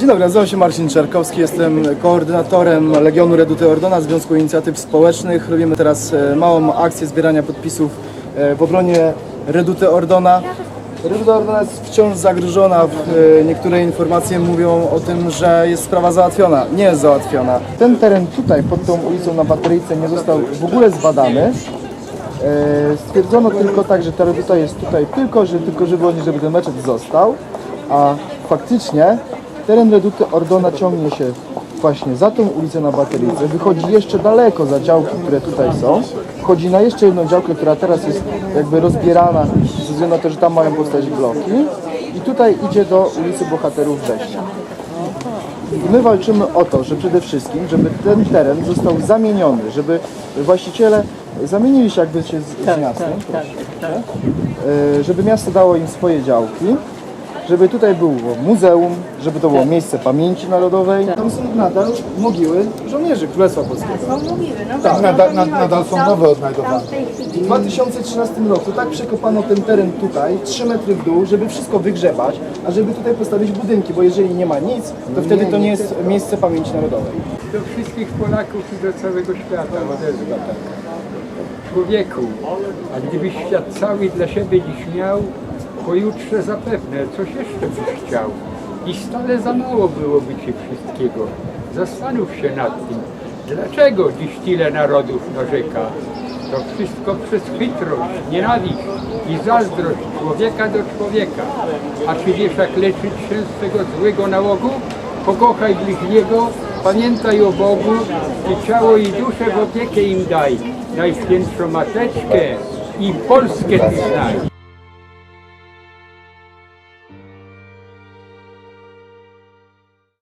Dzień dobry, nazywam się Marcin Czarkowski, jestem koordynatorem Legionu Reduty Ordona, Związku Inicjatyw Społecznych. Robimy teraz e, małą akcję zbierania podpisów e, w obronie Reduty Ordona. Reduta Ordona jest wciąż zagrożona. E, Niektóre informacje mówią o tym, że jest sprawa załatwiona. Nie jest załatwiona. Ten teren tutaj, pod tą ulicą na Bateryjce nie został w ogóle zbadany. Stwierdzono tylko tak, że ta reduta jest tutaj tylko, że tylko żeby oni, żeby ten meczet został, a faktycznie teren reduty Ordona ciągnie się właśnie za tą ulicę na Bateryjce, wychodzi jeszcze daleko za działki, które tutaj są, wchodzi na jeszcze jedną działkę, która teraz jest jakby rozbierana ze względu na to, że tam mają powstać bloki. I tutaj idzie do ulicy Bohaterów Września. I My walczymy o to, że przede wszystkim, żeby ten teren został zamieniony, żeby właściciele zamienili się jakby się z, z miastem, proszę, e, żeby miasto dało im swoje działki, żeby tutaj było muzeum, żeby to było miejsce pamięci narodowej. Tam są nadal mogiły żołnierzy Królestwa Polskiego. Są mówiły, no Tak, nadal- to nie nadal są Tam- nowe odnajdowane. w tej chwili W 2013 roku tak przekopano ten teren tutaj, 3 metry w dół, żeby wszystko wygrzebać, a żeby tutaj postawić budynki, bo jeżeli nie ma nic, to wtedy to nie jest miejsce pamięci narodowej. do wszystkich Polaków i do całego świata odezwa tak. Człowieku, a gdybyś świat cały dla siebie dziś miał, pojutrze zapewne coś jeszcze byś chciał. I stale za mało byłoby ci wszystkiego. Zastanów się nad tym, dlaczego dziś tyle narodów narzeka. To wszystko przez chytrość, nienawiść i zazdrość człowieka do człowieka. A czy wiesz jak leczyć się z tego złego nałogu? Pokochaj bliźniego, pamiętaj o Bogu i ciało i duszę w opiekę im daj. Najświętszą mateczkę i Polskę ty znaj.